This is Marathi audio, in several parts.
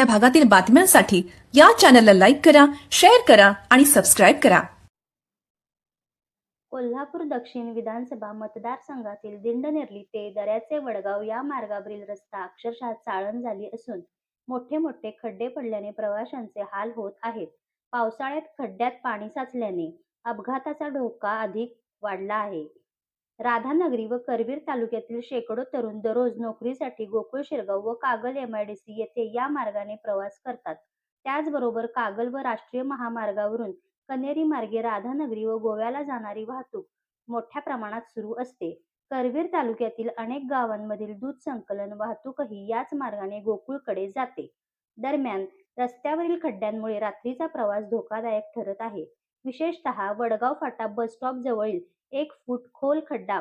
आपल्या भागातील बातम्यांसाठी या चॅनलला लाईक करा शेअर करा आणि सबस्क्राईब करा. कोल्हापूर दक्षिण विधानसभा मतदारसंघातील दिंडनेरली ते दऱ्याचे वडगाव या मार्गावरील रस्ता अक्षरशः चाळण झाली असून मोठे मोठे खड्डे पडल्याने प्रवाशांचे हाल होत आहेत. पावसाळ्यात खड्ड्यात पाणी साचल्याने अपघाताचा धोका अधिक वाढला आहे. राधानगरी व करवीर तालुक्यातील शेकडो तरुण दररोज नोकरीसाठी गोकुळ शिरगाव व Kagal M I D C येथे या मार्गाने प्रवास करतात. त्याचबरोबर कागल व राष्ट्रीय महामार्गावरून कन्हेरी मार्गे राधानगरी व गोव्याला जाणारी वाहतूक मोठ्या प्रमाणात सुरू असते. करवीर तालुक्यातील अनेक गावांमधील दूध संकलन वाहतूकही याच मार्गाने गोकुळकडे जाते. दरम्यान रस्त्यावरील खड्ड्यांमुळे रात्रीचा प्रवास धोकादायक ठरत आहे. विशेषतः वडगाव फाटा बस स्टॉप जवळील एक फूट खोल खड्डा.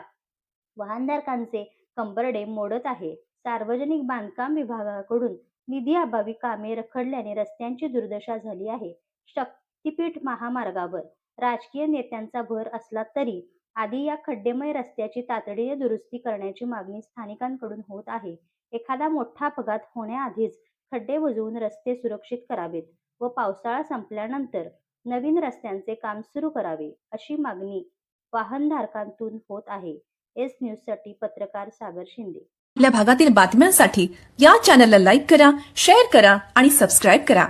वाहनधारकांचे कंबरडे मोडत आहे. सार्वजनिक बांधकाम विभागाकडून निधी अभावी कामे रखडल्याने रस्त्यांची दुर्दशा झाली आहे. शक्तीपीठ महामार्गावर राजकीय नेत्यांचा भर असला तरी आधी या खड्डेमय रस्त्याची तातडीने दुरुस्ती करण्याची मागणी स्थानिकांकडून होत आहे. एखादा मोठा अपघात होण्याआधीच खड्डे बुजवून रस्ते सुरक्षित करावेत व पावसाळा संपल्यानंतर नवीन रस्त्यांचे काम सुरू करावे अशी मागणी वाहनधारकांतून होत आहे. एस न्यूजसाठी पत्रकार सागर शिंदे. आपल्या भागातील बातम्यांसाठी या चॅनलला लाईक करा शेअर करा आणि सबस्क्राईब करा.